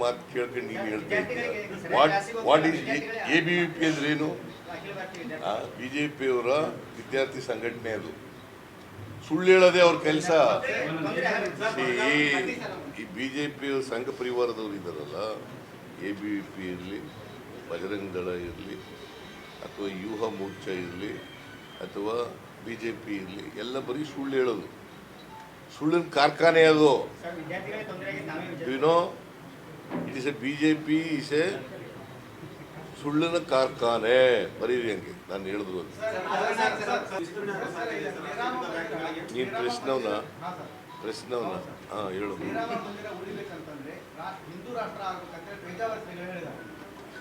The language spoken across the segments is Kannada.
ಮಾತು ಕೇಳ್ಕೊಂಡು ನೀವು ಹೇಳ್ತಾ ಇದ್ದೀರಾ? What what is A B V P ಅಂದ್ರೆ ಏನು? ಬಿ ಜೆ ಪಿಯವರ ವಿದ್ಯಾರ್ಥಿ ಸಂಘಟನೆ ಅದು. ಸುಳ್ಳು ಹೇಳೋದೇ ಅವ್ರ ಕೆಲಸ. ಈ ಬಿ ಜೆ ಪಿ ಸಂಘ ಪರಿವಾರದವ್ರು ಇದ್ದಾರಲ್ಲ ಎ ಬಿ ವಿ ಪಿ ಇರಲಿ ಬಜರಂಗ ದಳ ಇರಲಿ ಅಥವಾ ಯೂಹ ಮೋರ್ಚಾ ಇರಲಿ ಅಥವಾ ಬಿ ಜೆ ಪಿ ಇರಲಿ ಎಲ್ಲ ಬರೀ ಸುಳ್ಳು ಹೇಳೋದು. ಸುಳ್ಳಿನ ಕಾರ್ಖಾನೆ ಅದು. You know it is a B J P is a ಸುಳ್ಳಿನ ಕಾರ್ಖಾನೆ ಬರೀರಿ ಹಂಗೆ, ನಾನು ಹೇಳಿದ್ರು ನೀನು ಪ್ರಶ್ನವನ್ನ ಪ್ರಶ್ನವನ್ನ, ಹಾಂ, ಹೇಳು.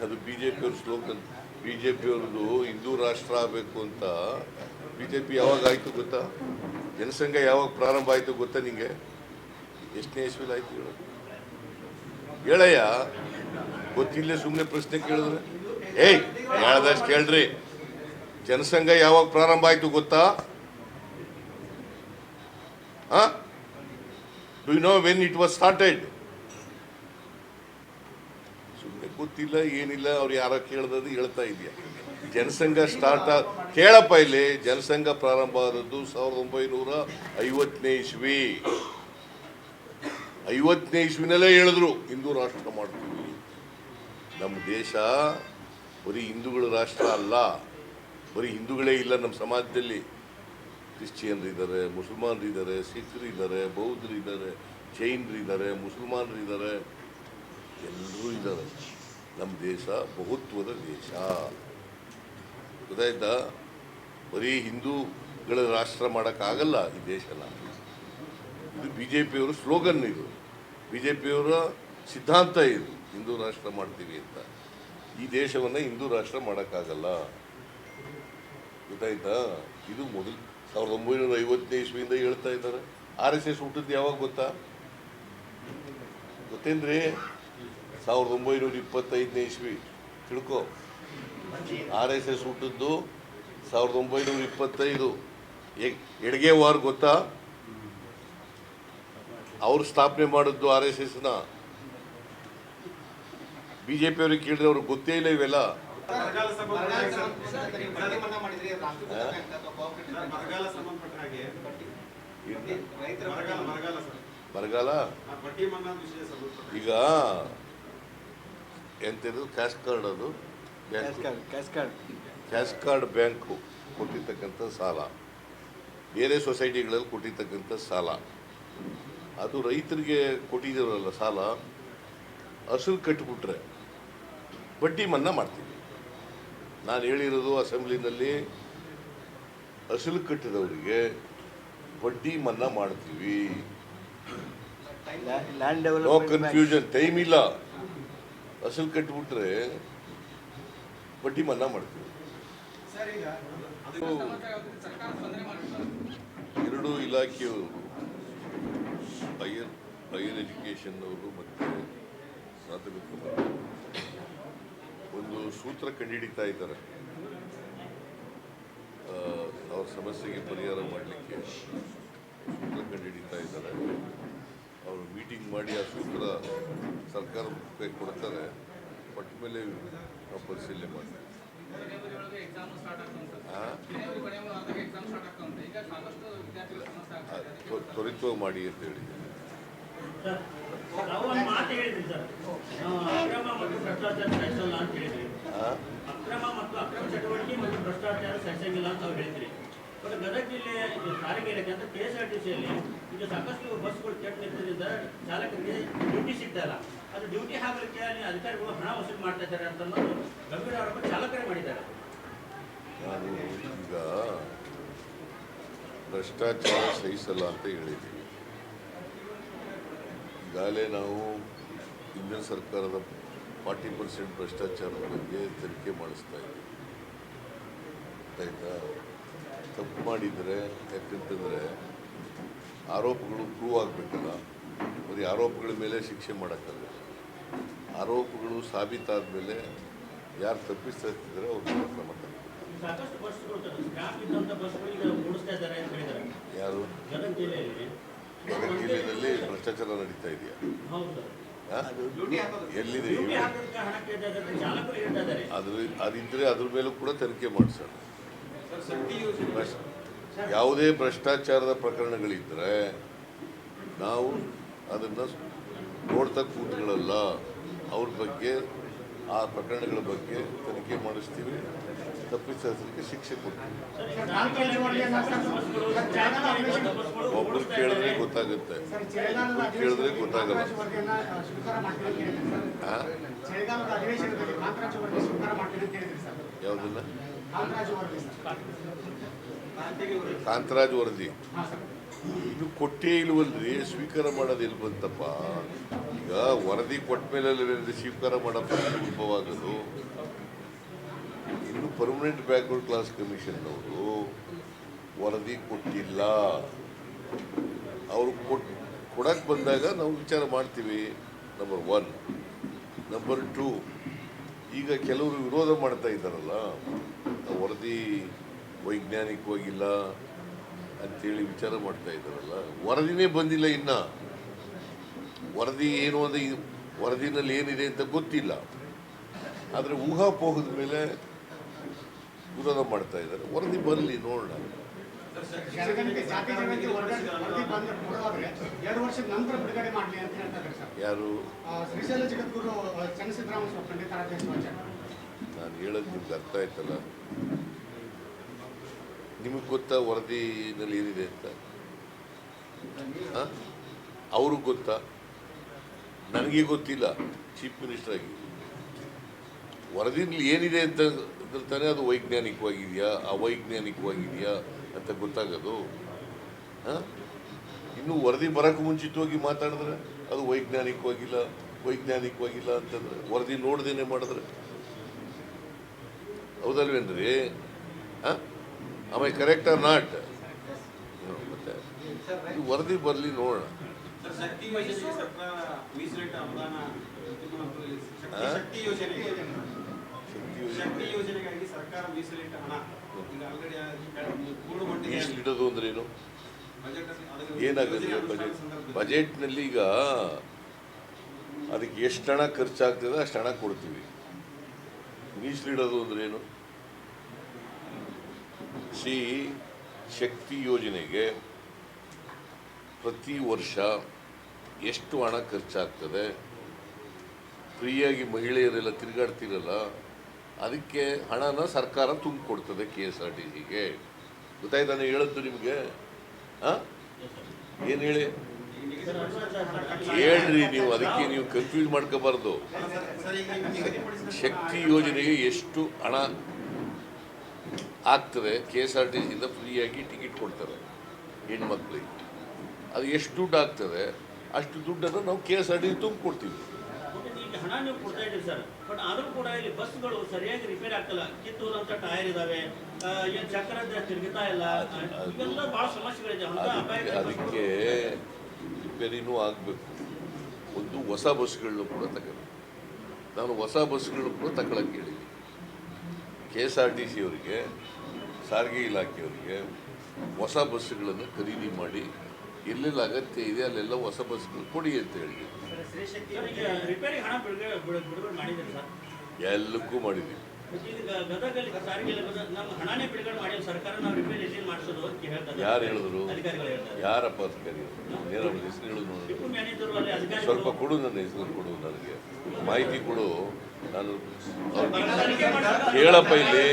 ಅದು ಬಿ ಜೆ ಪಿಯವ್ರ ಸ್ಲೋಗನ್ ಬಿ ಜೆ ಪಿಯವ್ರದ್ದು ಹಿಂದೂ ರಾಷ್ಟ್ರ ಆಗಬೇಕು ಅಂತ ಬಿ ಜೆ ಪಿ ಯಾವಾಗ ಆಯಿತು ಗೊತ್ತಾ? ಜನಸಂಘ ಯಾವಾಗ ಪ್ರಾರಂಭ ಆಯಿತು ಗೊತ್ತಾ ನಿಮಗೆ ಎಷ್ಟನೇ ಇಸ್ವಿಲ್ ಆಯ್ತು ಹೇಳು. ಹೇಳಯ್ಯ ಗೊತ್ತಿಲ್ಲ ಸುಮ್ಮನೆ ಪ್ರಶ್ನೆ ಕೇಳಿದ್ರೆ. ಏಯ್, ಹೇಳ್ದಷ್ಟು ಕೇಳ್ರಿ. ಜನಸಂಘ ಯಾವಾಗ ಪ್ರಾರಂಭ ಆಯ್ತು ಗೊತ್ತಾ? Do know when it was started ಸುಮ್ಮನೆ ಗೊತ್ತಿಲ್ಲ, ಏನಿಲ್ಲ, ಅವ್ರು ಯಾರೋ ಕೇಳ್ದದು ಹೇಳ್ತಾ ಇದೆಯಾ? ಜನಸಂಘ ಸ್ಟಾರ್ಟ್ ಕೇಳಪ್ಪ ಇಲ್ಲಿ, ಜನಸಂಘ ಪ್ರಾರಂಭ ಆದದ್ದು ಸಾವಿರದ ಒಂಬೈನೂರ ಐವತ್ತನೇ ಇಸ್ವಿ. ಐವತ್ತನೇ ಇಸ್ವಿನಲ್ಲೇ ಹೇಳಿದ್ರು, ಹಿಂದೂ ರಾಷ್ಟ್ರ ಮಾಡ್ತೀವಿ. ನಮ್ಮ ದೇಶ ಬರೀ ಹಿಂದೂಗಳ ರಾಷ್ಟ್ರ ಅಲ್ಲ, ಬರೀ ಹಿಂದೂಗಳೇ ಇಲ್ಲ ನಮ್ಮ ಸಮಾಜದಲ್ಲಿ. ಬೌದ್ಧರು ಇದ್ದಾರೆ, ಜೈನರು ಇದ್ದಾರೆ, ಮುಸಲ್ಮಾನರು ಇದ್ದಾರೆ ಎಲ್ಲರೂ ಇದ್ದಾರೆ. ನಮ್ಮ ದೇಶ ಬಹುತ್ವದ ದೇಶ. ಗೊತ್ತಾಯ್ತಾ? ಬರೀ ಹಿಂದೂಗಳ ರಾಷ್ಟ್ರ ಮಾಡೋಕ್ಕಾಗಲ್ಲ ಈ ದೇಶನ. ಇದು ಬಿ ಜೆ ಪಿಯವರ ಸ್ಲೋಗನ್ ಇದು. ಬಿ ಜೆ ಪಿಯವರ ಸಿದ್ಧಾಂತ ಇದು. ಹಿಂದೂ ರಾಷ್ಟ್ರ ಮಾಡ್ತೀವಿ ಅಂತ. ಈ ದೇಶವನ್ನು ಹಿಂದೂ ರಾಷ್ಟ್ರ ಮಾಡೋಕ್ಕಾಗಲ್ಲ. ಗೊತ್ತಾಯ್ತಾ? ಇದು ಮೊದಲು ಸಾವಿರದ ಒಂಬೈನೂರ ಐವತ್ತನೇ ಇಸ್ವಿಯಿಂದ ಹೇಳ್ತಾ ಇದ್ದಾರೆ. ಆರ್ ಎಸ್ ಎಸ್ ಹುಟ್ಟಿದ್ದು ಯಾವಾಗ ಗೊತ್ತಾ? ಗೊತ್ತೇನ್ರಿ? ಸಾವಿರದ ಒಂಬೈನೂರ ಇಪ್ಪತ್ತೈದನೇ ಇಸ್ವಿ. ತಿಳ್ಕೊ. ಆರ್ ಎಸ್ ಎಸ್ ಹುಟ್ಟಿದ್ದು ಸಾವಿರದ ಒಂಬೈನೂರ ಇಪ್ಪತ್ತೈದು. ಎಡಗೆ ಎಡ್ಗೆ ವಾರ್ ಗೊತ್ತಾ? ಅವ್ರು ಸ್ಥಾಪನೆ ಮಾಡಿದ್ದು ಆರ್ ಎಸ್ ಎಸ್ನ. ಬಿ ಜೆ ಪಿಯವ್ರಿಗೆ ಕೇಳಿದ್ರೆ ಅವ್ರಿಗೆ ಗೊತ್ತೇ ಇಲ್ಲ ಇವೆಲ್ಲ. ಬರಗಾಲ ಈಗ ಎಂತಿರೋದು ಕ್ಯಾಶ್ ಕಾರ್ಡ್ ಅದು? ಕ್ಯಾಶ್ ಕಾರ್ಡ್ ಬ್ಯಾಂಕು ಕೊಟ್ಟಿರ್ತಕ್ಕಂಥ ಸಾಲ. ಬೇರೆ ಸೊಸೈಟಿಗಳಲ್ಲಿ ಕೊಟ್ಟಿರ್ತಕ್ಕಂಥ ಸಾಲ. ಅದು ರೈತರಿಗೆ ಕೊಟ್ಟಿದ್ದೀರಲ್ಲ ಸಾಲ ಅಸಲು ಕಟ್ಟಿಬಿಟ್ರೆ ಬಡ್ಡಿ ಮನ್ನಾ ಮಾಡ್ತೀವಿ. ನಾನು ಹೇಳಿರೋದು ಅಸೆಂಬ್ಲಿನಲ್ಲಿ ಅಸಲು ಕಟ್ಟಿದವರಿಗೆ ಬಡ್ಡಿ ಮನ್ನಾ ಮಾಡ್ತೀವಿ. ಲ್ಯಾಂಡ್ ನೋ ಕನ್ಫ್ಯೂಷನ್ ಟೈಮ್ ಇಲ್ಲ. ಅಸಲು ಕಟ್ಟಿಬಿಟ್ರೆ ಬಡ್ಡಿ ಮನ್ನಾ ಮಾಡ್ತೀವಿ. ಸರ್ ಈಗ ಎರಡು ಇಲಾಖೆಯವರು ಹೈಯರ್ ಹೈಯರ್ ಎಜುಕೇಷನ್ನವರು ಮತ್ತು ಪ್ರಾಥಮಿಕ ಒಂದು ಸೂತ್ರ ಕಂಡುಹಿಡಿತಾ ಇದ್ದಾರೆ. ಅವ್ರ ಸಮಸ್ಯೆಗೆ ಪರಿಹಾರ ಮಾಡಲಿಕ್ಕೆ ಸೂತ್ರ ಕಂಡುಹಿಡಿತಾ ಇದ್ದಾರೆ. ಅವರು ಮೀಟಿಂಗ್ ಮಾಡಿ ಆ ಸೂತ್ರ ಸರ್ಕಾರ ಕೊಡ್ತಾರೆ. ಪಟ್ಟ ಮೇಲೆ ನಾವು ಪರಿಶೀಲನೆ ಮಾಡ್ತೀವಿ. ತ್ವರಿತವಾಗಿ ಮಾಡಿ ಅಂತ ಹೇಳಿ ನಾವು ಒಂದು ಮಾತು ಹೇಳಿದ್ರಿ ಸರ್. ನಾವು ಅಕ್ರಮ ಮತ್ತು ಭ್ರಷ್ಟಾಚಾರ ಸಹಿಸಲ್ಲ ಅಂತ ಹೇಳಿದ್ರಿ ಅಕ್ರಮ ಮತ್ತು ಅಕ್ರಮ ಚಟುವಟಿಕೆ ಮತ್ತು ಭ್ರಷ್ಟಾಚಾರ ಸಹಿಸಂಗಿಲ್ಲ ಅಂತ ಅವ್ರು ಹೇಳಿದ್ರಿ. ಬಟ್ ಗದಗ ಜಿಲ್ಲೆ ಸಾರಿಗೆ ಇಲಾಖೆ ಅಂತ ಕೆ ಎಸ್ ಆರ್ ಟಿ ಸಿಯಲ್ಲಿ ಈಗ ಸಾಕಷ್ಟು ಬಸ್ಗಳು ಕೆಟ್ಟ ನಿಂತಿದ್ದರಿಂದ ಚಾಲಕರಿಗೆ ಡ್ಯೂಟಿ ಸಿಗ್ತಾ ಇಲ್ಲ. ಅದು ಡ್ಯೂಟಿ ಹಾಕಲಿಕ್ಕೆ ಅಧಿಕಾರಿಗಳು ಹಣ ವಸೂಲಿ ಮಾಡ್ತಾ ಇದ್ದಾರೆ ಅಂತ ಗಂಭೀರ ಆರೋಪ ಚಾಲಕರೇ ಮಾಡಿದ್ದಾರೆ. ನಾನು ಈಗ ಭ್ರಷ್ಟಾಚಾರ ಸಹಿಸಲ್ಲ ಅಂತ ಹೇಳಿದ್ದೀವಿ ಈಗಾಗಲೇ ನಾವು ಹಿಂದಿನ ಸರ್ಕಾರದ ಫಾರ್ಟಿ ಪರ್ಸೆಂಟ್ ಭ್ರಷ್ಟಾಚಾರದ ಬಗ್ಗೆ ತನಿಖೆ ಮಾಡಿಸ್ತಾ ಇದ್ದೀವಿ. ಆಯಿತಾ? ತಪ್ಪು ಮಾಡಿದರೆ ಯಾಕಂತಂದರೆ ಆರೋಪಗಳು ಪ್ರೂವ್ ಆಗಬೇಕಲ್ಲ. ಬರೀ ಆರೋಪಗಳ ಮೇಲೆ ಶಿಕ್ಷೆ ಮಾಡೋಕ್ಕಲ್ಲ. ಆರೋಪಗಳು ಸಾಬೀತಾದ ಮೇಲೆ ಯಾರು ತಪ್ಪಿಸ್ತಾ ಇರ್ತಿದ್ರೆ ಅವ್ರ ಮೇಲೆ ಕ್ರಮ ಯಾರು? ಗದಗ ಜಿಲ್ಲೆಯಲ್ಲಿ ಭ್ರಷ್ಟಾಚಾರ ನಡೀತಾ ಇದೆಯಾ? ಎಲ್ಲಿದೆ ಅದ್ರ ಅದಿದ್ರೆ ಅದ್ರ ಮೇಲೂ ಕೂಡ ತನಿಖೆ ಮಾಡಿಸೋಣ ಯಾವುದೇ ಭ್ರಷ್ಟಾಚಾರದ ಪ್ರಕರಣಗಳಿದ್ರೆ ನಾವು ಅದನ್ನ ನೋಡ್ತಾ ಕೂತ್ಗಳಲ್ಲ ಅವ್ರ ಬಗ್ಗೆ ಆ ಪ್ರಕರಣಗಳ ಬಗ್ಗೆ ತನಿಖೆ ಮಾಡಿಸ್ತೀವಿ. ತಪ್ಪಿಸೋದಕ್ಕೆ ಶಿಕ್ಷೆ ಕೊಡ್ತೀವಿ. ಒಬ್ರು ಕೇಳಿದ್ರೆ ಗೊತ್ತಾಗುತ್ತೆ. ಕೇಳಿದ್ರೆ ಗೊತ್ತಾಗಲ್ಲ. ಯಾವುದಿಲ್ಲ? ಕಾಂತರಾಜ್ ವರದಿ. ಇದು ಕೊಟ್ಟೇ ಇಲ್ವಲ್ರಿ? ಸ್ವೀಕಾರ ಮಾಡೋದು ಈಗ ವರದಿ ಕೊಟ್ಟ ಮೇಲೆ ಸ್ವೀಕಾರ ಮಾಡೋ ಪ್ರಶ್ನೆ ಆಗೋದು ಇನ್ನು ಪರ್ಮನೆಂಟ್ ಬ್ಯಾಕ್ವರ್ಡ್ ಕ್ಲಾಸ್ ಕಮಿಷನ್ನವರು ವರದಿ ಕೊಟ್ಟಿಲ್ಲ. ಅವರು ಕೊಟ್ ಕೊಡಕ್ಕೆ ಬಂದಾಗ ನಾವು ವಿಚಾರ ಮಾಡ್ತೀವಿ. ನಂಬರ್ ಒನ್ ನಂಬರ್ ಟೂ ಈಗ ಕೆಲವರು ವಿರೋಧ ಮಾಡ್ತಾ ಇದ್ದಾರಲ್ಲ ವರದಿ ವೈಜ್ಞಾನಿಕವಾಗಿಲ್ಲ ಅಂತೇಳಿ ವಿಚಾರ ಮಾಡ್ತಾ ಇದ್ದಾರಲ್ಲ, ವರದಿನೇ ಬಂದಿಲ್ಲ ಇನ್ನ. ವರದಿ ಏನು ಅದು ಈ ವರದಿನಲ್ಲಿ ಏನಿದೆ ಅಂತ ಗೊತ್ತಿಲ್ಲ. ಆದರೆ ಊಹಾಪೋಹದ ಮೇಲೆ ವಿರೋಧ ಮಾಡ್ತಾ ಇದ್ದಾರೆ. ವರದಿ ಬರಲಿ ನೋಡೋಣ. ಯಾರು? ನಾನು ಹೇಳೋದು ನಿಮ್ಗೆ ಅರ್ಥ ಆಯ್ತಲ್ಲ? ನಿಮಗೆ ಗೊತ್ತಾ ವರದಿನಲ್ಲಿ ಏನಿದೆ ಅಂತ? ಅವ್ರಿಗೆ ಗೊತ್ತಾ? ನನಗೆ ಗೊತ್ತಿಲ್ಲ ಚೀಫ್ ಮಿನಿಸ್ಟರ್ ಆಗಿ. ವರದಿನಲ್ಲಿ ಏನಿದೆ ಅಂತ ತಾನೇ ಅದು ವೈಜ್ಞಾನಿಕವಾಗಿದೆಯಾ, ಅವೈಜ್ಞಾನಿಕವಾಗಿದೆಯಾ ಅಂತ ಗೊತ್ತಾಗೋದು. ಹಾಂ? ಇನ್ನು ವರದಿ ಬರೋಕ್ಕೂ ಮುಂಚಿತವಾಗಿ ಮಾತಾಡಿದ್ರೆ ಅದು ವೈಜ್ಞಾನಿಕವಾಗಿಲ್ಲ ವೈಜ್ಞಾನಿಕವಾಗಿಲ್ಲ ಅಂತಂದ್ರೆ, ವರದಿ ನೋಡ್ದೇನೆ ಮಾಡಿದ್ರೆ. ಹೌದಲ್ವೇನ್ರಿ? ಆಮೇಲೆ ಕರೆಕ್ಟ್ ಆರ್ ನಾಟ್ ಮತ್ತೆ. ವರದಿ ಬರಲಿ ನೋಡೋಣ. ಶಕ್ತಿ ಯೋಜನೆಗೆ ಸರ್ಕಾರ ಮೀಸಲಿಟ್ಟ ಅನುದಾನ ಶಕ್ತಿ- ಶಕ್ತಿ ಯೋಜನೆಗೆ ಶಕ್ತಿ ಯೋಜನೆಗಾಗಿ ಸರ್ಕಾರ ಮೀಸಲಿಟ್ಟ ಹಣ ಈಗ ಆಲ್ರೆಡಿ ಪೂರ್ಣಗೊಂಡಿದೆ ಮೀಸಲಿಡೋದು ಅಂದ್ರೇನು ಬಜೆಟ್ ಅಲ್ಲಿ ಅದಕ್ಕೆ ಏನಾಗುತ್ತೆ ಬಜೆಟ್ ಬಜೆಟ್ನಲ್ಲಿ ಈಗ ಅದಕ್ಕೆ ಎಷ್ಟು ಹಣ ಖರ್ಚಾಗ್ತದೆ ಅಷ್ಟು ಹಣ ಕೊಡ್ತೀವಿ. ಮೀಸಲಿಡೋದು ಅಂದ್ರೇನು ಸಿ ಶಕ್ತಿ ಯೋಜನೆಗೆ ಪ್ರತಿ ವರ್ಷ ಎಷ್ಟು ಹಣ ಖರ್ಚಾಗ್ತದೆ? ಫ್ರೀಯಾಗಿ ಮಹಿಳೆಯರೆಲ್ಲ ತಿರುಗಾಡ್ತಿರಲ್ಲ, ಅದಕ್ಕೆ ಹಣನ ಸರ್ಕಾರ ತುಂಬಿಕೊಡ್ತದೆ ಕೆ ಎಸ್ ಆರ್ ಟಿ ಸಿಗೆ. ಗೊತ್ತಾಯ್ತಾ ನಾನು ಹೇಳದ್ದು ನಿಮಗೆ? ಹಾಂ? ಏನು ಹೇಳಿ? ಹೇಳ್ರಿ ನೀವು, ಅದಕ್ಕೆ ನೀವು ಕನ್ಫ್ಯೂಸ್ ಮಾಡ್ಕೋಬಾರ್ದು. ಶಕ್ತಿ ಯೋಜನೆಗೆ ಎಷ್ಟು ಹಣ ಆಗ್ತದೆ, ಕೆ ಎಸ್ ಆರ್ ಟಿ ಸಿಯಿಂದ ಫ್ರೀಯಾಗಿ ಟಿಕೆಟ್ ಕೊಡ್ತಾರೆ ಹೆಣ್ಮಕ್ಳಿಗೆ. ಅದು ಎಷ್ಟು ದುಡ್ಡು ಆಗ್ತದೆ? ಅಷ್ಟು ದುಡ್ಡನ್ನು ನಾವು ಕೆ ಎಸ್ ಆರ್ ಟಿ ತುಂಬಿಕೊಡ್ತೀವಿ. ಹಣ ನೀವು ಕೊಡ್ತಾ ಇದ್ದೀರಿ ಸರ್. ಬಟ್ ಆದರೂ ಕೂಡ ಇಲ್ಲಿ ಬಸ್ಗಳು ಸರಿಯಾಗಿ ರಿಪೇರಿ ಆಗ್ತಲ್ಲ. ಕಿತ್ತೂರಂತ ಟೈರ್ ಇದಾವೆ. ಚಕ್ರ ತಿರುಗಿತಾ ಇಲ್ಲ. ಇವೆಲ್ಲ ಬಹಳ ಸಮಸ್ಯೆಗಳಿದೆ. ಅಂತ ಅದಕ್ಕೆ ರಿಪೇರಿನೂ ಆಗಬೇಕು. ಒಂದು ಹೊಸ ಬಸ್ಗಳನ್ನು ಕೂಡ ತಗೋಬೇಕು ನಾನು ಹೊಸ ಬಸ್ಗಳನ್ನು ಕೂಡ ತಗೊಳಕ್ಕೆ ಹೇಳಿದ್ದೆ K S R T C ಅವರಿಗೆ ಸಾರಿಗೆ ಇಲಾಖೆಯವರಿಗೆ ಹೊಸ ಬಸ್ಸುಗಳನ್ನು ಖರೀದಿ ಮಾಡಿ ಎಲ್ಲೆಲ್ಲ ಅಗತ್ಯ ಇದೆ ಅಲ್ಲೆಲ್ಲ ಹೊಸ ಬಸ್ಗಳು ಕೊಡಿ ಅಂತ ಹೇಳಿದ್ವಿ ಎಲ್ಲಕ್ಕೂ ಮಾಡಿದ್ದೀವಿ ಹೇಳ್ತಾರೆ. ಯಾರು ಹೇಳಿದ್ರು? ಯಾರಪ್ಪ ಅಧಿಕಾರಿ? ನೇರ ಹೆಸರು ಹೇಳಿದ್ರು ಸ್ವಲ್ಪ ಕೊಡು ನನ್ನ ಹೆಸರು ಕೊಡು ನನಗೆ. ಮಾಹಿತಿ ಕೊಡು. ನಾನು ಹೇಳಪ್ಪ ಕೇಳಪ್ಪ ಇಲ್ಲಿ.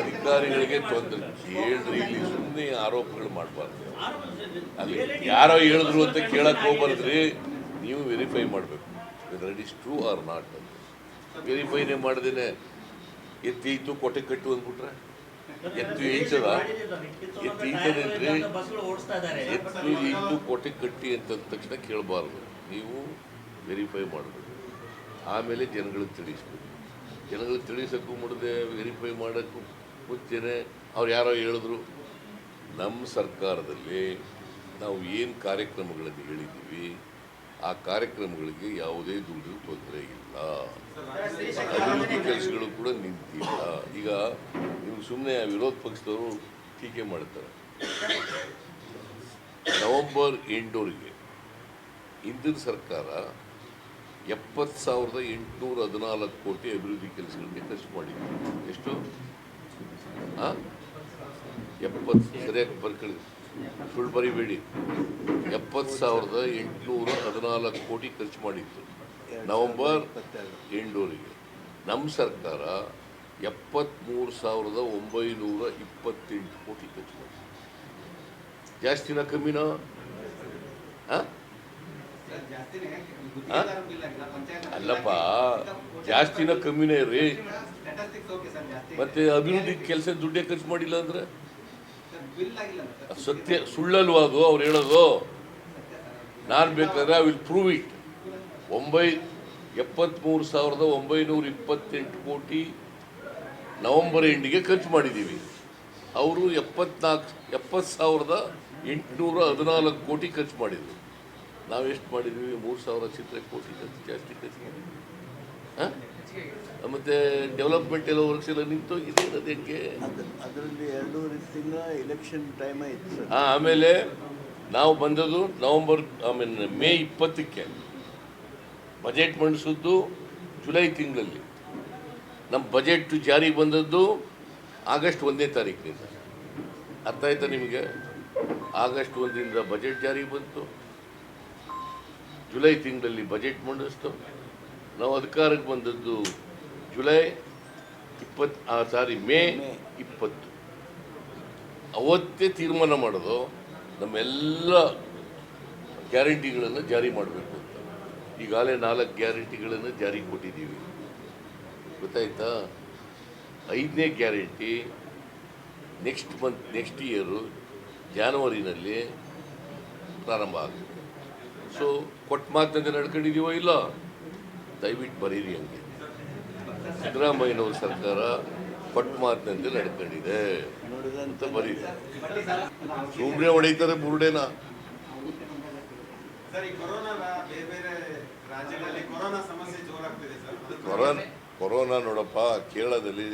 ಅಧಿಕಾರಿಗಳಿಗೆ ತೊಂದರೆ. ಹೇಳ್ರಿ, ಇಲ್ಲಿ ಸುಮ್ಮನೆ ಆರೋಪಗಳು ಮಾಡಬಾರ್ದು. ಅಲ್ಲಿ ಯಾರೋ ಹೇಳಿದ್ರು ಅಂತ ಕೇಳಕ್ಕೆ. ಹೋಗ್ಬಾರ್ದ್ರಿ, ನೀವು ವೆರಿಫೈ ಮಾಡಬೇಕು. Whether it is true or not ಅಂತ ವೆರಿಫೈನೇ ಮಾಡ್ದೇನೆ. ಎತ್ತಿ ಇತ್ತು, ಕೊಟ್ಟೆ ಕಟ್ಟು ಅಂದ್ಬಿಟ್ರೆ. ಎತ್ತು ಈಚದ ಎತ್ತು ಈಚದೇನ್ರಿ ಎತ್ತು ಇತ್ತು ಕೊಟ್ಟೆ ಕಟ್ಟಿ ಅಂತ ತಕ್ಷಣ ಕೇಳಬಾರ್ದು. ನೀವು ವೆರಿಫೈ ಮಾಡಬೇಕು. ಆಮೇಲೆ ಜನಗಳಿಗೆ ತಿಳಿಸ್ಬೇಕು. ಜನಗಳಿಗೆ ತಿಳಿಸೋಕ್ಕೂ ಮುಡದೆ ವೆರಿಫೈ ಮಾಡೋಕ್ಕೂ ಮುಂಚೆನೆ ಅವ್ರು ಯಾರೋ ಹೇಳಿದ್ರು ನಮ್ಮ ಸರ್ಕಾರದಲ್ಲಿ ನಾವು ಏನು ಕಾರ್ಯಕ್ರಮಗಳನ್ನು ಹೇಳಿದ್ದೀವಿ, ಆ ಕಾರ್ಯಕ್ರಮಗಳಿಗೆ ಯಾವುದೇ ದುಡ್ಡು ತೊಂದರೆ ಇಲ್ಲ. ಅಭಿವೃದ್ಧಿ ಕೆಲಸಗಳು ಕೂಡ ನಿಂತಿಲ್ಲ. ಈಗ ನೀವು ಸುಮ್ಮನೆ ವಿರೋಧ ಪಕ್ಷದವರು ಟೀಕೆ ಮಾಡ್ತಾರೆ. ನವೆಂಬರ್ ಎಂಟವರೆಗೆ ಹಿಂದಿನ ಸರ್ಕಾರ ಎಪ್ಪತ್ತು ಸಾವಿರದ ಎಂಟುನೂರ ಹದಿನಾಲ್ಕು ಕೋಟಿ ಅಭಿವೃದ್ಧಿ ಕೆಲಸಗಳಿಗೆ ಖರ್ಚು ಮಾಡಿದೆ ಎಷ್ಟು? ಎಪ್ಪತ್ತು ಸರಿಯಾಗಿ ಬರ್ಕೊಳ್ಳಿ ಸುಳ್ಳು ಬರಿಬೇಡಿ. ಎಪ್ಪತ್ತು ಸಾವಿರದ ಎಂಟುನೂರ ಹದಿನಾಲ್ಕು ಕೋಟಿ ಖರ್ಚು ಮಾಡಿತ್ತು ನವಂಬರ್ ಎಂಟೂರಿಗೆ ನಮ್ಮ ಸರ್ಕಾರ ಎಪ್ಪತ್ತ್ಮೂರು ಸಾವಿರದ ಒಂಬೈನೂರ ಇಪ್ಪತ್ತೆಂಟು ಕೋಟಿ ಖರ್ಚು ಮಾಡಿತ್ತು ಜಾಸ್ತಿನ ಕಮ್ಮಿನಾ? ಹಾಂ ಅಲ್ಲಪ್ಪ ಜಾಸ್ತಿನ ಕಮ್ಮಿನೇ ರೀ. ಮತ್ತೆ ಅಭಿವೃದ್ಧಿ ಕೆಲಸ ದುಡ್ಡೇ ಖರ್ಚು ಮಾಡಿಲ್ಲ ಅಂದ್ರೆ? ಸತ್ಯ. ಸುಳ್ಳಲ್ವಾ ಅದು? ಅವ್ರು ಹೇಳೋದು. ನಾನು ಬೇಕಾದ್ರೆ ಐ ವಿಲ್ ಪ್ರೂವ್ ಇಟ್ ಒಂಬೈ ಎಪ್ಪತ್ತ್ಮೂರು ಸಾವಿರದ ಒಂಬೈನೂರ ಇಪ್ಪತ್ತೆಂಟು ಕೋಟಿ ನವೆಂಬರ್ ಎಂಡಿಗೆ ಖರ್ಚು ಮಾಡಿದ್ದೀವಿ ಅವರು ಎಪ್ಪತ್ನಾಲ್ಕು ಎಪ್ಪತ್ತು ಸಾವಿರದ ಎಂಟುನೂರ ಹದಿನಾಲ್ಕು ಕೋಟಿ ಖರ್ಚು ಮಾಡಿದ್ರು. ನಾವೆಷ್ಟು ಮಾಡಿದ್ದೀವಿ ಮಾಡಿದ್ವಿ? ಮೂರು ಸಾವಿರ ಚಿತ್ರ ಕೋಟಿ ಖರ್ಚು ಜಾಸ್ತಿ ಖರ್ಚು ಮಾಡಿದ್ವಿ. ಹಾಂ? ಮತ್ತು ಡೆವಲಪ್ಮೆಂಟ್ ಎಲ್ಲ ವರ್ಕ್ಸ್ ಎಲ್ಲ ಇದೆ ಅದಕ್ಕೆ ಅದರಲ್ಲಿ ಎರಡೂವರೆ ತಿಂಗಳ ಎಲೆಕ್ಷನ್ ಟೈಮ್ ಆಯಿತು ಆ, ಆಮೇಲೆ ನಾವು ಬಂದದ್ದು ನವೆಂಬರ್ ಆಮೇಲೆ ಮೇ ಇಪ್ಪತ್ತಕ್ಕೆ. ಬಜೆಟ್ ಮಂಡಿಸಿದ್ದು ಜುಲೈ ತಿಂಗಳಲ್ಲಿ. ನಮ್ಮ ಬಜೆಟ್ ಜಾರಿಗೆ ಬಂದದ್ದು ಆಗಸ್ಟ್ ಒಂದನೇ ತಾರೀಕಿನಿಂದ ಅರ್ಥ ಆಯ್ತಾ ನಿಮಗೆ? ಆಗಸ್ಟ್ ಒಂದರಿಂದ ಬಜೆಟ್ ಜಾರಿಗೆ ಬಂತು. ಜುಲೈ ತಿಂಗಳಲ್ಲಿ ಬಜೆಟ್ ಮಂಡಿಸ್ತು. ನಾವು ಅಧಿಕಾರಕ್ಕೆ ಬಂದದ್ದು ಜುಲೈ ಇಪ್ಪತ್ತು ಸಾರಿ ಮೇ. ಇಪ್ಪತ್ತು. ಅವತ್ತೇ ತೀರ್ಮಾನ ಮಾಡೋದು ನಮ್ಮೆಲ್ಲ ಗ್ಯಾರಂಟಿಗಳನ್ನು ಜಾರಿ ಮಾಡಬೇಕು ಅಂತ. ಈಗಾಗಲೇ ನಾಲ್ಕು ಗ್ಯಾರಂಟಿಗಳನ್ನು ಜಾರಿ ಕೊಟ್ಟಿದ್ದೀವಿ. ಗೊತ್ತಾಯ್ತಾ? ಐದನೇ guarantee next month next year ಜಾನ್ವರಿನಲ್ಲಿ ಪ್ರಾರಂಭ ಆಗುತ್ತೆ. ಸೊ ಕೊಟ್ಟ ಮಾತಂತೆ ನಡ್ಕೊಂಡಿದ್ದೀವೋ ಇಲ್ಲ? ದಯವಿಟ್ಟು ಬರೀರಿ ಹಂಗೆ. ಸಿದ್ದರಾಮಯ್ಯನವ್ರ ಸರ್ಕಾರ ಪಟ್ಟು ಮಾತಿನಂತೆ ನಡ್ಕೊಂಡಿದೆ. ಅಂತ ಬರೀ ಸುಮ್ಮನೆ ಹೊಡಿತಾರೆ ಬುರುಡೇನ ಸರ್ ಈ ಕೊರೋನಾ ಬೇರೆ ಬೇರೆ ರಾಜ್ಯಗಳಲ್ಲಿ ಕೊರೋನಾ ಸಮಸ್ಯೆ ಜೋರಾಗ್ತಿದೆ ಸರ್. ಕೊರೋನಾ ಕೊರೋನಾ ನೋಡಪ್ಪ ಕೇರಳದಲ್ಲಿ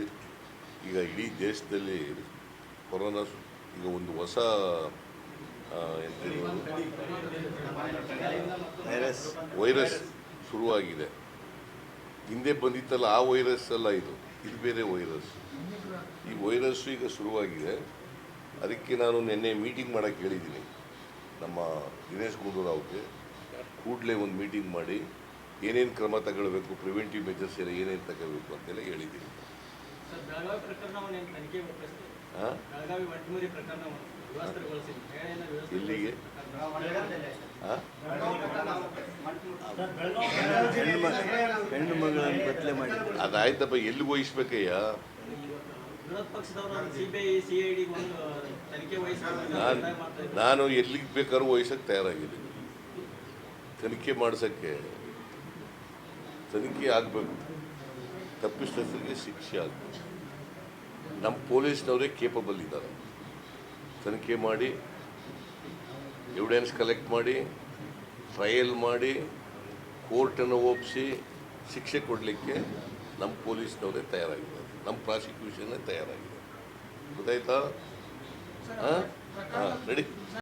ಈಗ ಇಡೀ ದೇಶದಲ್ಲಿ ಕೊರೋನಾ ಈಗ ಒಂದು ಹೊಸ ವೈರಸ್. ವೈರಸ್ ಶುರುವಾಗಿದೆ. ಹಿಂದೆ ಬಂದಿತ್ತಲ್ಲ ಆ ವೈರಸ್ ಅಲ್ಲ ಇದು. ಇದು ಬೇರೆ ವೈರಸ್. ಈ ವೈರಸ್ಸು ಈಗ ಶುರುವಾಗಿದೆ. ಅದಕ್ಕೆ ನಾನು ನಿನ್ನೆ ಮೀಟಿಂಗ್ ಮಾಡೋಕ್ಕೆ ಹೇಳಿದ್ದೀನಿ. ನಮ್ಮ ದಿನೇಶ್ ಗುಂಡೂರಾವ್ಗೆ ಕೂಡಲೇ ಒಂದು ಮೀಟಿಂಗ್ ಮಾಡಿ ಏನೇನು ಕ್ರಮ ತಗೊಳ್ಬೇಕು ಪ್ರಿವೆಂಟಿವ್ ಮೆಜರ್ಸ್ ಎಲ್ಲ ಏನೇನು ತಗೋಬೇಕು ಅಂತೆಲ್ಲ ಹೇಳಿದ್ದೀನಿ. ಹಾಂ ಹಾಂ ಹೆಣ್ಣು ಮಗ ಹೆಣ್ಣು ಮಗಳನ್ನು ಬದಲೆ ಮಾಡಿ ಅದಾಯ್ತಪ್ಪ ಎಲ್ಲಿಗೆ ವಹಿಸ್ಬೇಕಯ್ಯ ನಾನು. ನಾನು ಎಲ್ಲಿಗೆ ಬೇಕಾದ್ರೂ ವಹಿಸಕ್ಕೆ ತಯಾರಾಗಿದ್ದೀನಿ. ತನಿಖೆ ಮಾಡ್ಸೋಕ್ಕೆ ತನಿಖೆ ಆಗಬೇಕು. ತಪ್ಪಿಸ್ತರಿಗೆ ಶಿಕ್ಷೆ ಆಗಬೇಕು. ನಮ್ಮ ಪೊಲೀಸ್ನವರೇ ಕೇಪಬಲ್ ಇದ್ದಾರೆ. ತನಿಖೆ ಮಾಡಿ ಎವಿಡೆನ್ಸ್ ಕಲೆಕ್ಟ್ ಮಾಡಿ ಟ್ರಯಲ್ ಮಾಡಿ ಕೋರ್ಟನ್ನು ಒಪ್ಪಿಸಿ ಶಿಕ್ಷೆ ಕೊಡಲಿಕ್ಕೆ ನಮ್ಮ ಪೊಲೀಸ್ನವರೇ ತಯಾರಾಗಿದ್ದಾರೆ. ನಮ್ಮ ಪ್ರಾಸಿಕ್ಯೂಷನ್ನೇ ತಯಾರಾಗಿದೆ. ಗೊತ್ತಾಯ್ತಾ? ಹಾಂ? ಹಾಂ ರೆಡಿ